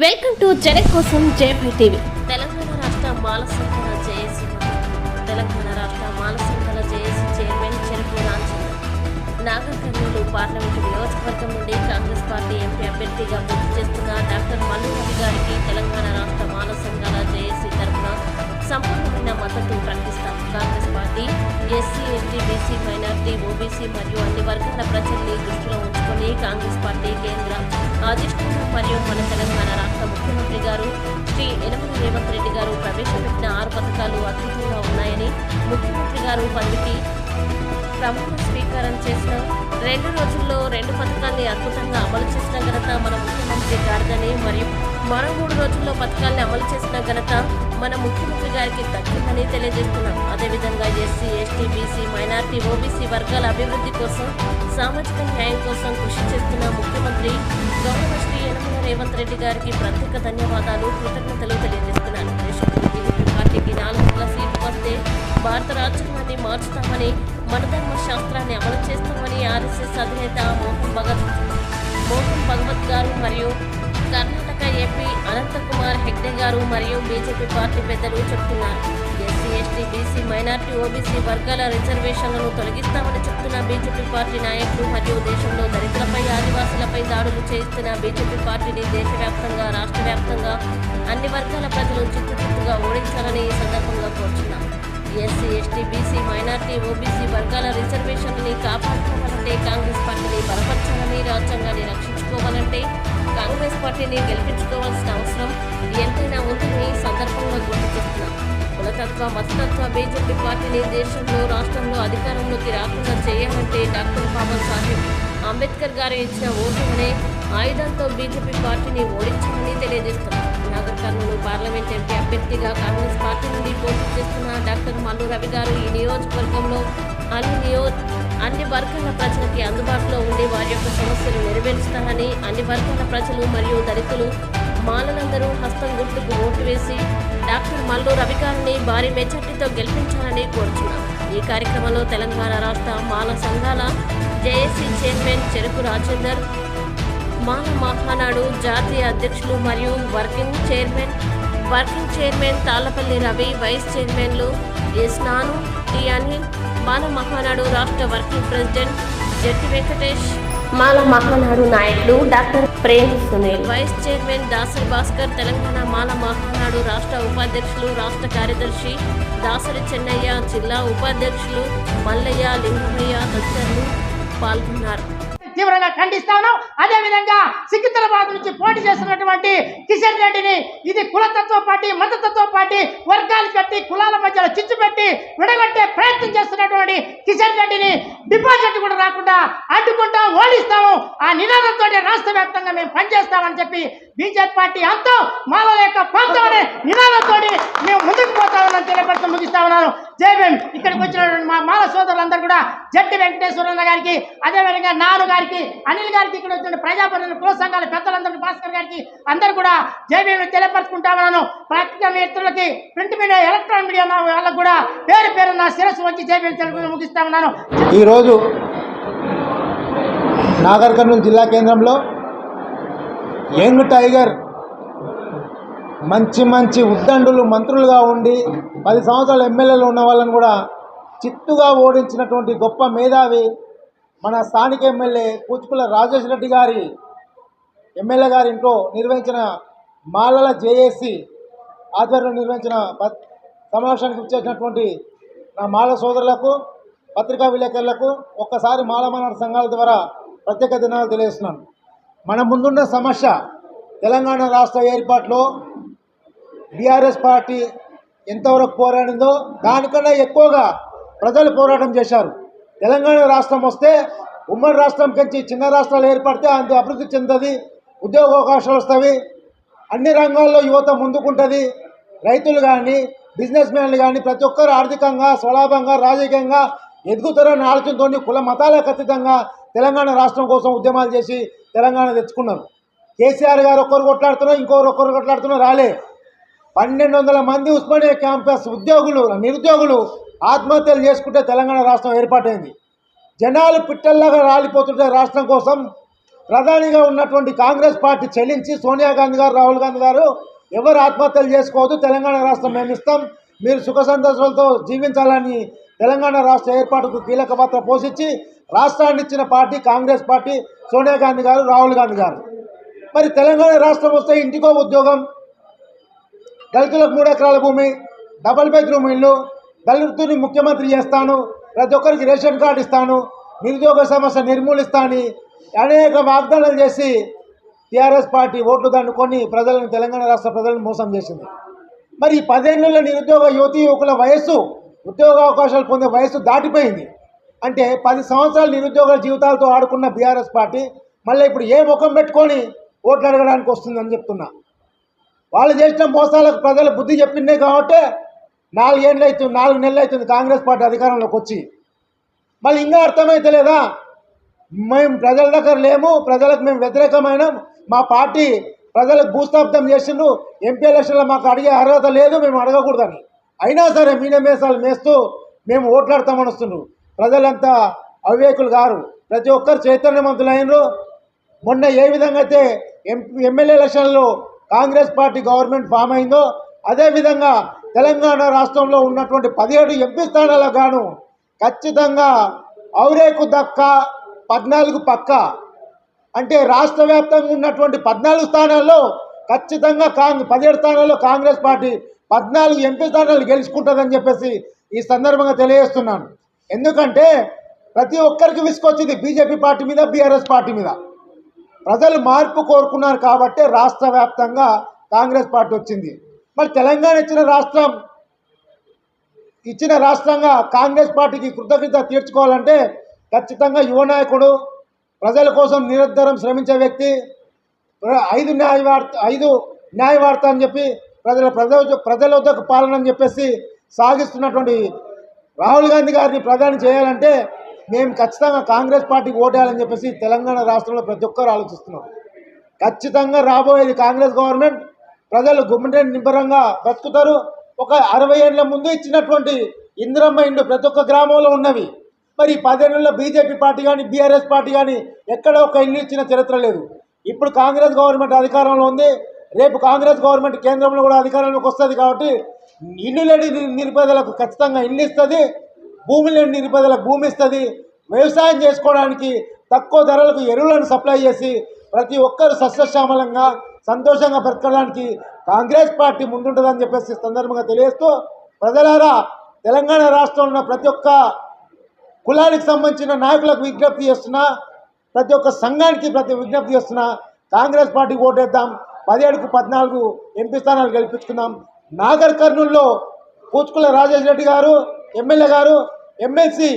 Welcome to జనం కోసం జయభై TV. Telangana రాష్ట్ర మాల సంఘాల జేఏసీ తెలంగాణ రాష్ట్ర మాల సంఘాల జేఏసీ చైర్మన్ చెరుకు రామచంద్ర నాగర్కర్నూలు పార్లమెంటు నియోజకవర్గం నుండి కాంగ్రెస్ పార్టీ ఎంపీ అభ్యర్థిగా పోటీ చేస్తున్న డాక్టర్ మల్లు రవి గారికి తెలంగాణ రాష్ట్ర మాల సంఘాల జేఏసీ తరఫున సంపూర్ణమైన మద్దతు ప్రకటిస్తాం Congress SC ST BC minority OBC మరియు అన్ని వర్గాల ప్రజల్ని దృష్టిలో ఉంచుకొని కాంగ్రెస్ పార్టీ కేంద్ర అధిష్టానం మరియు మన తెలంగాణ రాష్ట్ర ముఖ్యమంత్రి గారు శ్రీ యనమల రేవంత్ రెడ్డి గారు ప్రవేశపెట్టిన ఆరు పథకాలు అద్భుతంగా ఉన్నాయని ముఖ్యమంత్రి గారు పదవికి ప్రమాణ స్వీకారం చేసిన రెండు రోజుల్లో రెండు పథకాల్ని అద్భుతంగా అమలు చేసిన ఘనత మన ముఖ్యమంత్రి గారిదని మరియు మరో మూడు రోజుల్లో పథకాల్ని అమలు చేసిన ఘనత మన ముఖ్యమంత్రి గారికి దక్కిందని తెలియజేస్తున్నాం. అదేవిధంగా SC ST BC minority OBC వర్గాల అభివృద్ధి కోసం సామాజిక న్యాయం కోసం కృషి చేస్తున్న ముఖ్యమంత్రి గౌరవ శ్రీ యనమల రేవంత్ రెడ్డి గారికి ప్రత్యేక ధన్యవాదాలు కృతజ్ఞతలు తెలియజేస్తున్నాను. పార్టీకి నాలుగు వందల సీట్లు వస్తే భారత రాజ్యాంగాన్ని మార్చుతామని మనధర్మ శాస్త్రాన్ని అమలు చేస్తామని ఆర్ఎస్ఎస్ అధినేత మోహన్ భగత్ మోహన్ భగవత్ గారు మరియు శాఖ ఎంపీ అనంతకుమార్ హెగ్డే గారు మరియు బీజేపీ పార్టీ పెద్దలు చెబుతున్నారు SC ST BC minority OBC వర్గాల రిజర్వేషన్లను తొలగిస్తామని చెప్తున్న బీజేపీ పార్టీ నాయకులు మరియు దేశంలో దళితులపై ఆదివాసులపై దాడులు చేయిస్తున్న బీజేపీ పార్టీని దేశవ్యాప్తంగా రాష్ట్ర వ్యాప్తంగా అన్ని వర్గాల ప్రజలు చిత్తుచిత్తుగా ఓడించాలని ఈ సందర్భంగా కోరుచున్నాం. SC ST BC minority OBC వర్గాల రిజర్వేషన్లని కాపాడుకోవాలంటే కాంగ్రెస్ పార్టీని బలపరచాలని రాజ్యాంగాన్ని రక్షించుకోవాలంటే కాంగ్రెస్ పార్టీని గెలిపించుకోవాల్సిన అవసరం ఎంతైనా ఉందని సందర్భంగా గుర్తు చేస్తున్నాం. కులతత్వ మతతత్వ బీజేపీ పార్టీని దేశంలో రాష్ట్రంలో అధికారంలోకి రాకుండా చేయాలంటే డాక్టర్ బాబాసాహెబ్ అంబేద్కర్ గారు ఇచ్చిన ఓటు అనే ఆయుధంతో బీజేపీ పార్టీని ఓడించాలని తెలియజేస్తున్నారు. నాగర్ కర్నూలు పార్లమెంట్ ఎంపీ అభ్యర్థిగా కాంగ్రెస్ పార్టీ నుండి పోటీ చేస్తున్న డాక్టర్ మల్లు రవి గారు ఈ నియోజకవర్గంలో అన్ని నియోజక అన్ని వర్గాల ప్రజలకి అందుబాటులో ఉండి వారి యొక్క సమస్యలు నెరవేరుస్తారని అన్ని వర్గాల ప్రజలు మరియు దళితులు మాలలందరూ హస్తం గుర్తుకు ఓటు వేసి డాక్టర్ మల్లు రవికారిని భారీ మెజార్టీతో గెలిపించాలని కోరుచున్నాం ఈ కార్యక్రమంలో తెలంగాణ రాష్ట్ర మాల సంఘాల జేఏసీ చైర్మన్ చెరుకు రాజేందర్ మాల మహానాడు జాతీయ అధ్యక్షులు మరియు working chairman working chairman Tallapalli Ravi vice చైర్మన్లు ఎస్ నాను టి అనిల్ మాల మహానాడు రాష్ట్ర వర్కింగ్ ప్రెసిడెంట్ జట్టి వెంకటేష్ మాల మహానాడు నాయకులు doctor Prem Sunil. Vice chairman Dasari Bhaskar Telangana Mala Mahanadu రాష్ట్ర ఉపాధ్యక్షులు రాష్ట్ర కార్యదర్శి దాసరి చెన్నయ్య జిల్లా ఉపాధ్యక్షులు మల్లయ్య లింగమయ్య తదితరులు పాల్గొన్నారు. తీవ్రంగా ఖండిస్తా ఉన్నాం అదే విధంగా సికింద్రాబాద్ నుంచి పోటీ చేస్తున్నటువంటి కిషన్ రెడ్డిని ఇది కులతత్వ పార్టీ మతతత్వ పార్టీ వర్గాలు కట్టి కులాల మధ్యలో చిచ్చు పెట్టి విడగొట్టే ప్రయత్నం చేస్తున్నటువంటి కిషన్ రెడ్డిని డిపాజిట్ కూడా రాకుండా అడ్డుకుంటాం ఓడిస్తాము ఆ నినాదంతో రాష్ట్ర వ్యాప్తంగా మేము పనిచేస్తామని చెప్పి బీజేపీ పార్టీ అంతా మాలో యొక్క ప్రాంతం అనే నినాదంతో మేము ముందుకు పోతామని తెలియపడుతూ ముగిస్తా ఉన్నాను. జై ఇక్కడికి వచ్చినటువంటి మా మాల సోదరులందరూ కూడా జట్టి వెంకటేశ్వరన్న గారికి అదేవిధంగా నాను గారికి అనిల్ గారికి ఇక్కడ వచ్చిన ప్రజాప్రతినిధులు కుల సంఘాల పెద్దలందరూ భాస్కర్ గారికి అందరూ కూడా జేబీఎం తెలియపరుచుకుంటా ఉన్నాను. పత్రికా మిత్రులకి ప్రింట్ మీడియా ఎలక్ట్రానిక్ మీడియా వాళ్ళకు కూడా పేరు పేరు నా శిరస్సు వచ్చి జై భీమ్ తెలుగు ముగిస్తా ఉన్నాను. ఈరోజు నాగర్ కర్నూలు జిల్లా కేంద్రంలో యంగ్ టైగర్. మంచి మంచి ఉద్దండులు మంత్రులుగా ఉండి పది సంవత్సరాలు ఎమ్మెల్యేలు ఉన్న వాళ్ళని కూడా చిత్తుగా ఓడించినటువంటి గొప్ప మేధావి మన స్థానిక ఎమ్మెల్యే కూచుకుల రాజేష్ రెడ్డి గారి ఎమ్మెల్యే గారి ఇంట్లో నిర్వహించిన మాలల జేఏసీ ఆధ్వర్యంలో నిర్వహించిన సమావేశానికి వచ్చేసినటువంటి నా మాల సోదరులకు పత్రికా విలేకరులకు ఒక్కసారి మాలమానాడు సంఘాల ద్వారా ప్రత్యేక దినాలు తెలియజేస్తున్నాను. మన ముందున్న సమస్య తెలంగాణ రాష్ట్ర ఏర్పాటులో బీఆర్ఎస్ పార్టీ ఎంతవరకు పోరాడిందో దానికన్నా ఎక్కువగా ప్రజలు పోరాటం చేశారు. తెలంగాణ రాష్ట్రం వస్తే ఉమ్మడి రాష్ట్రం కంచి చిన్న రాష్ట్రాలు ఏర్పడితే అంత అభివృద్ధి చెందది ఉద్యోగ అవకాశాలు వస్తాయి అన్ని రంగాల్లో యువత ముందుకుంటుంది. రైతులు కానీ బిజినెస్ మ్యాన్లు కానీ ప్రతి ఒక్కరు ఆర్థికంగా స్వలాభంగా రాజకీయంగా ఎదుగుతారని ఆలోచనతో కుల మతాలకు అతీతంగా తెలంగాణ రాష్ట్రం కోసం ఉద్యమాలు చేసి తెలంగాణ తెచ్చుకున్నారు. కేసీఆర్ గారు ఒక్కరు కొట్లాడుతున్నారు ఇంకొకరు ఒక్కరు కొట్లాడుతున్నారు రాలే. పన్నెండు వందల మంది ఉస్మానియా క్యాంపస్ ఉద్యోగులు నిరుద్యోగులు ఆత్మహత్యలు చేసుకుంటే తెలంగాణ రాష్ట్రం ఏర్పాటైంది. జనాలు పిట్టల్లాగా రాలిపోతుంటే రాష్ట్రం కోసం ప్రధానిగా ఉన్నటువంటి కాంగ్రెస్ పార్టీ చెల్లించి సోనియా గాంధీ గారు రాహుల్ గాంధీ గారు ఎవరు ఆత్మహత్యలు చేసుకోవద్దు తెలంగాణ రాష్ట్రం మేము ఇస్తాం మీరు సుఖ సంతోషాలతో జీవించాలని తెలంగాణ రాష్ట్ర ఏర్పాటుకు కీలక పాత్ర పోషించి రాష్ట్రాన్ని ఇచ్చిన party Congress party Sonia Gandhi garu Rahul Gandhi గారు. మరి తెలంగాణ రాష్ట్రం వస్తే ఇంటికో ఉద్యోగం దళితులకు మూడు ఎకరాల భూమి డబల్ బెడ్రూమ్ ఇల్లు దళితుని ముఖ్యమంత్రి చేస్తాను ప్రతి ఒక్కరికి రేషన్ కార్డు ఇస్తాను నిరుద్యోగ సమస్య నిర్మూలిస్తాను అనేక వాగ్దానాలు చేసి టీఆర్ఎస్ పార్టీ ఓట్లు దండుకొని ప్రజలను తెలంగాణ రాష్ట్ర ప్రజలను మోసం చేసింది. మరి ఈ పదేళ్ళ నిరుద్యోగ యువతీ యువకుల వయస్సు ఉద్యోగ అవకాశాలు పొందే వయస్సు దాటిపోయింది. అంటే పది సంవత్సరాలు నిరుద్యోగుల జీవితాలతో ఆడుకున్న బీఆర్ఎస్ పార్టీ మళ్ళీ ఇప్పుడు ఏ ముఖం పెట్టుకొని ఓట్లు అడగడానికి వస్తుందని చెప్తున్నా. వాళ్ళు చేసిన మోసాలకు ప్రజలు బుద్ధి చెప్పిందే కాబట్టి నాలుగేళ్ళు అవుతుంది నాలుగు నెలలు అవుతుంది కాంగ్రెస్ పార్టీ అధికారంలోకి వచ్చి. మళ్ళీ ఇంకా అర్థమైతలేదా మేము ప్రజల దగ్గర లేము ప్రజలకు మేము వ్యతిరేకమైన మా పార్టీ ప్రజలకు భూస్థాపితం చేసిండ్రు ఎంపీ ఎలక్షన్లో మాకు అడిగే అర్హత లేదు మేము అడగకూడదని. అయినా సరే మీనే మేసాలు మేస్తూ మేము ఓట్లాడతామని వస్తుండ్రు. ప్రజలంతా అవివేకులు గారు. ప్రతి ఒక్కరు చైతన్యవంతులైనరు. మొన్న ఏ విధంగా అయితే ఎమ్మెల్యే ఎలక్షన్లో కాంగ్రెస్ పార్టీ గవర్నమెంట్ ఫామ్ అయిందో అదేవిధంగా తెలంగాణ రాష్ట్రంలో ఉన్నటువంటి పదిహేడు ఎంపీ స్థానాలకు గాను ఖచ్చితంగా ఔరేకు దక్క పద్నాలుగు పక్క. అంటే రాష్ట్ర వ్యాప్తంగా ఉన్నటువంటి పద్నాలుగు స్థానాల్లో ఖచ్చితంగా కాంగ్రెస్ పదిహేడు స్థానాల్లో కాంగ్రెస్ పార్టీ పద్నాలుగు ఎంపీ స్థానాలు గెలుచుకుంటుందని చెప్పేసి ఈ సందర్భంగా తెలియజేస్తున్నాను. ఎందుకంటే ప్రతి ఒక్కరికి విసుకొచ్చింది బీజేపీ పార్టీ మీద బీఆర్ఎస్ పార్టీ మీద. ప్రజలు మార్పు కోరుకున్నారు కాబట్టి రాష్ట్ర వ్యాప్తంగా కాంగ్రెస్ పార్టీ వచ్చింది. మరి తెలంగాణ ఇచ్చిన రాష్ట్రం ఇచ్చిన రాష్ట్రంగా కాంగ్రెస్ పార్టీకి కృతజ్ఞత తీర్చుకోవాలంటే ఖచ్చితంగా యువ నాయకుడు ప్రజల కోసం నిరంతరం శ్రమించే వ్యక్తి ప్ర- ఐదు న్యాయవార్త ఐదు న్యాయవార్త అని చెప్పి ప్రజల ప్రజల ప్రజల వద్దకు పాలన అని చెప్పేసి సాగిస్తున్నటువంటి రాహుల్ గాంధీ గారిని ప్రధాని చేయాలంటే మేము ఖచ్చితంగా కాంగ్రెస్ పార్టీకి ఓటేయాలని చెప్పేసి తెలంగాణ రాష్ట్రంలో ప్రతి ఒక్కరు ఆలోచిస్తున్నాం. ఖచ్చితంగా రాబోయేది కాంగ్రెస్ గవర్నమెంట్. ప్రజలు గుమ్మడి నిబ్బరంగా బ్రతుకుతారు ఒక అరవై ఏళ్ళ ముందు ఇచ్చినటువంటి ఇందిరమ్మ ఇండ్లు ప్రతి ఒక్క గ్రామంలో ఉన్నవి. మరి పదేళ్ళలో బీజేపీ పార్టీ కానీ బీఆర్ఎస్ పార్టీ కానీ ఎక్కడ ఒక ఇల్లు ఇచ్చిన చరిత్ర లేదు. ఇప్పుడు కాంగ్రెస్ గవర్నమెంట్ అధికారంలో ఉంది. రేపు కాంగ్రెస్ గవర్నమెంట్ కేంద్రంలో కూడా అధికారంలోకి వస్తుంది కాబట్టి ఇల్లు లేని నిరుపేదలకు ఖచ్చితంగా ఇల్లు ఇస్తుంది భూమి లేని నిరుపేదలకు భూమి ఇస్తుంది. వ్యవసాయం చేసుకోవడానికి తక్కువ ధరలకు ఎరువులను సప్లై చేసి ప్రతి ఒక్కరు సస్యశ్యామలంగా సంతోషంగా బ్రతకడానికి కాంగ్రెస్ పార్టీ ముందుంటుందని చెప్పేసి సందర్భంగా తెలియజేస్తూ ప్రజలారా తెలంగాణ రాష్ట్రంలో ఉన్న ప్రతి ఒక్క కులానికి సంబంధించిన నాయకులకు విజ్ఞప్తి చేస్తున్నా ప్రతి ఒక్క సంఘానికి ప్రతి విజ్ఞప్తి చేస్తున్నా కాంగ్రెస్ పార్టీకి ఓటేద్దాం పదిహేడుకు పద్నాలుగు ఎంపీ స్థానాలు గెలిపించుకుందాం. నాగర్ కర్నూల్లో కూచుకుల రాజేష్ రెడ్డి గారు ఎమ్మెల్యే గారు ఎమ్మెల్సీ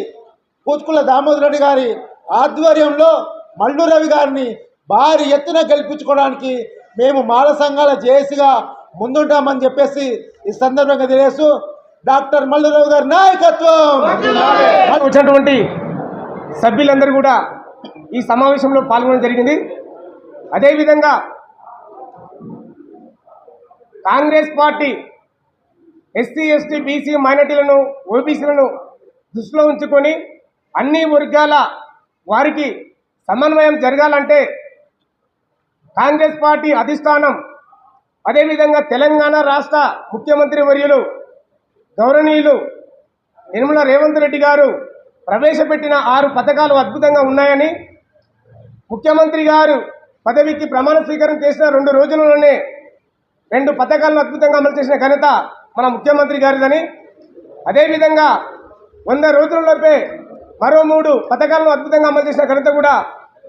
కూచుకుల దామోదర్ రెడ్డి గారి ఆధ్వర్యంలో మల్లు రవి గారిని భారీ ఎత్తున గెలిపించుకోవడానికి మేము మాల సంఘాల జేఏసీగా ముందుంటామని చెప్పేసి ఈ సందర్భంగా తెలియసు డాక్టర్ మల్లురావు గారి నాయకత్వం! వచ్చినటువంటి సభ్యులందరూ కూడా ఈ సమావేశంలో పాల్గొనడం జరిగింది. అదేవిధంగా Congress party SC ST BC మైనార్టీలను ఓబీసీలను దృష్టిలో ఉంచుకొని అన్ని వర్గాల వారికి సమన్వయం జరగాలంటే కాంగ్రెస్ పార్టీ అధిష్టానం అదేవిధంగా తెలంగాణ రాష్ట్ర ముఖ్యమంత్రి వర్యులు గౌరవనీయులు నిర్మల రేవంత్ రెడ్డి గారు ప్రవేశపెట్టిన ఆరు పథకాలు అద్భుతంగా ఉన్నాయని ముఖ్యమంత్రి గారు పదవికి ప్రమాణ స్వీకారం చేసిన రెండు రోజులలోనే రెండు పథకాలను అద్భుతంగా అమలు చేసిన ఘనత మన ముఖ్యమంత్రి గారిదని. అదేవిధంగా వంద రోజులలోపే మరో మూడు పథకాలను అద్భుతంగా అమలు చేసిన ఘనత కూడా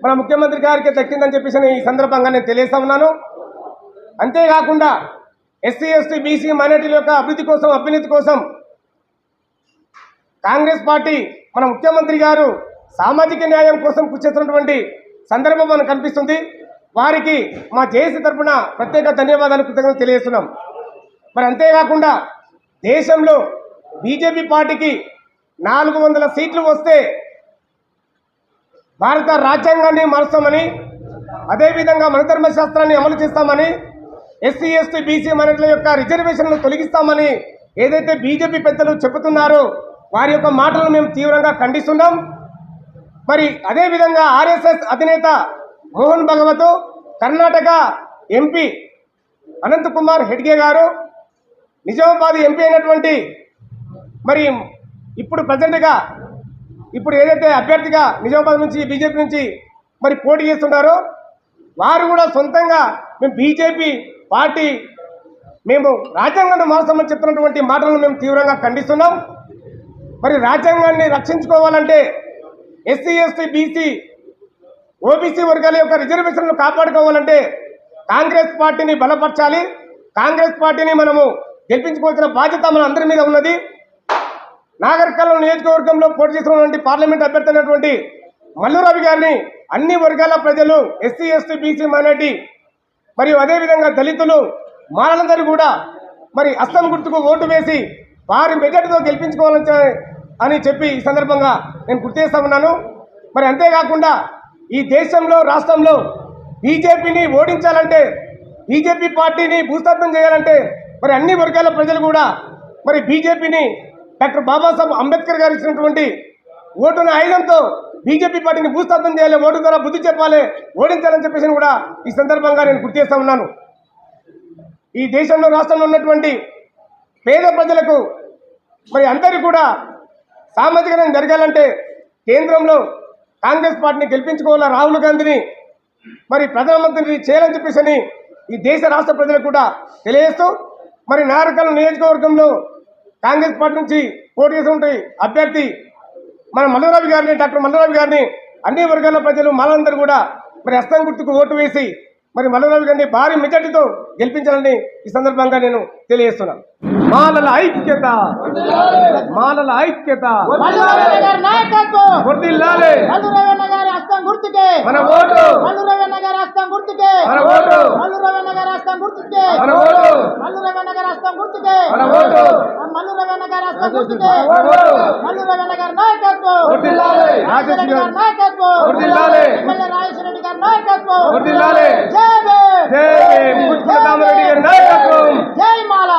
మన ముఖ్యమంత్రి గారికి దక్కిందని చెప్పేసి ఈ సందర్భంగా నేను తెలియజేస్తా ఉన్నాను. అంతేకాకుండా ఎస్సీ ఎస్టీ బీసీ మైనార్టీల యొక్క అభివృద్ధి కోసం అభ్యున్నతి కోసం కాంగ్రెస్ పార్టీ మన ముఖ్యమంత్రి గారు సామాజిక న్యాయం కోసం కృషి చేస్తున్నటువంటి సందర్భం మనకు కనిపిస్తుంది. వారికి మా జేఏసీ తరఫున ప్రత్యేక ధన్యవాదాలు కృతజ్ఞతలు తెలియజేస్తున్నాం. మరి అంతేకాకుండా దేశంలో బీజేపీ పార్టీకి నాలుగు వందల సీట్లు వస్తే భారత రాజ్యాంగాన్ని మారుస్తామని అదేవిధంగా మనధర్మ శాస్త్రాన్ని అమలు చేస్తామని ఎస్సీ ఎస్టీ బీసీ మైనార్టీల యొక్క రిజర్వేషన్లు తొలగిస్తామని ఏదైతే బీజేపీ పెద్దలు చెబుతున్నారో వారి యొక్క మాటలను మేము తీవ్రంగా ఖండిస్తున్నాం. మరి అదేవిధంగా ఆర్ఎస్ఎస్ అధినేత మోహన్ భగవత్ కర్ణాటక ఎంపీ అనంత్ కుమార్ హెడ్గే గారు నిజామాబాద్ ఎంపీ అయినటువంటి మరి ఇప్పుడు ప్రజెంట్గా ఇప్పుడు ఏదైతే అభ్యర్థిగా నిజామాబాద్ నుంచి బీజేపీ నుంచి మరి పోటీ చేస్తున్నారో వారు కూడా సొంతంగా మేము బీజేపీ పార్టీ మేము రాజ్యాంగాన్ని మోసమని చెప్తున్నటువంటి మాటలను మేము తీవ్రంగా ఖండిస్తున్నాం. మరి రాజ్యాంగాన్ని రక్షించుకోవాలంటే ఎస్సీ ఎస్టీ బీసీ ఓబీసీ వర్గాల యొక్క రిజర్వేషన్లు కాపాడుకోవాలంటే కాంగ్రెస్ పార్టీని బలపరచాలి. కాంగ్రెస్ పార్టీని మనము గెలిపించుకోవాల్సిన బాధ్యత మన అందరి మీద ఉన్నది. నాగరికల్లో నియోజకవర్గంలో పోటీ చేసినటువంటి పార్లమెంట్ అభ్యర్థి అయినటువంటి మల్లురవి గారిని అన్ని వర్గాల ప్రజలు ఎస్సీ ఎస్టీ బీసీ మైనార్టీ మరియు అదేవిధంగా దళితులు మానందరూ కూడా మరి అస్సం గుర్తుకు ఓటు వేసి వారి మెజార్టీతో గెలిపించుకోవాలని అని చెప్పి ఈ సందర్భంగా నేను గుర్తు చేస్తా ఉన్నాను. మరి అంతేకాకుండా ఈ దేశంలో రాష్ట్రంలో బీజేపీని ఓడించాలంటే బీజేపీ పార్టీని భూస్థాపన చేయాలంటే మరి అన్ని వర్గాల ప్రజలు కూడా మరి బీజేపీని డాక్టర్ బాబాసాహెబ్ అంబేద్కర్ గారు ఇచ్చినటువంటి ఓటున ఆయుధంతో బీజేపీ పార్టీని భూస్థాపన చేయాలి ఓటు ద్వారా బుద్ధి చెప్పాలి ఓడించాలని చెప్పేసి కూడా ఈ సందర్భంగా నేను గుర్తు చేస్తా ఉన్నాను. ఈ దేశంలో రాష్ట్రంలో ఉన్నటువంటి పేద ప్రజలకు మరి అందరికీ కూడా సామాజిక న్యాయం జరగాలంటే కేంద్రంలో కాంగ్రెస్ పార్టీని గెలిపించుకోవాలా రాహుల్ గాంధీని? మరి ప్రధానమంత్రిని చేయాలని చెప్పేసి ఈ దేశ రాష్ట్ర ప్రజలకు కూడా తెలియజేస్తూ మరి నారకల్ నియోజకవర్గంలో కాంగ్రెస్ పార్టీ నుంచి పోటీ చేసినటువంటి అభ్యర్థి మన మల్లరావి గారిని డాక్టర్ మల్లరావి గారిని అన్ని వర్గాల ప్రజలు మనందరూ కూడా మరి అస్తం గుర్తుకు ఓటు వేసి మరి మల్లరావి గారిని భారీ మెజార్టీతో గెలిపించాలని ఈ సందర్భంగా నేను తెలియజేస్తున్నాను. మాలల ఐక్యత. మాలల ఐక్యత. మల్లు రవీణ గారి నాయకత్వం వర్ధిల్లాలి మల్లు రవీణ గారి హస్తం గుర్తుకే. మన ఓటు. గుర్తుకే. మన ఓటు. గుర్తుకే. మన ఓటు. గుర్తుకే. మన ఓటు. గుర్తుకే నాయకత్వం. నాయకత్వం. జై. జై. పుష్పలతామరెడ్డి గారి నాయకత్వం. జై మాల.